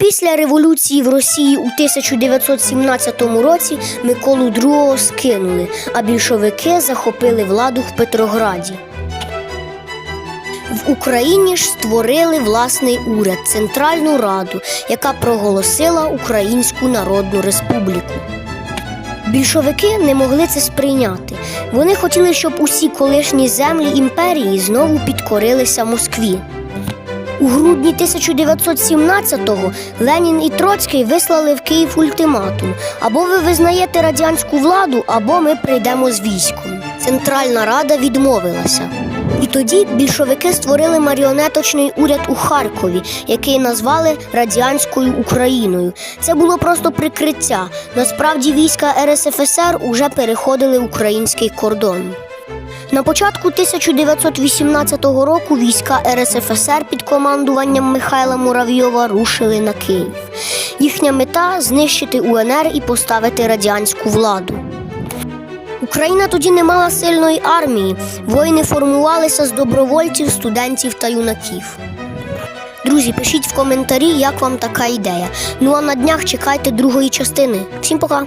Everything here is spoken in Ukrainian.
Після революції в Росії у 1917 році Миколу II скинули, а більшовики захопили владу в Петрограді. В Україні ж створили власний уряд Центральну Раду, яка проголосила Українську Народну Республіку. Більшовики не могли це сприйняти. Вони хотіли, щоб усі колишні землі імперії знову підкорилися Москві. У грудні 1917-го Ленін і Троцький вислали в Київ ультиматум: або ви визнаєте радянську владу, або ми прийдемо з військом. Центральна Рада відмовилася. І тоді більшовики створили маріонеточний уряд у Харкові, який назвали Радянською Україною. Це було просто прикриття. Насправді війська РСФСР уже переходили український кордон. На початку 1918 року війська РСФСР під командуванням Михайла Муравйова рушили на Київ. Їхня мета знищити УНР і поставити радянську владу. Україна тоді не мала сильної армії. Воїни формувалися з добровольців, студентів та юнаків. Друзі, пишіть в коментарі, як вам така ідея. Ну а на днях чекайте другої частини. Всім пока!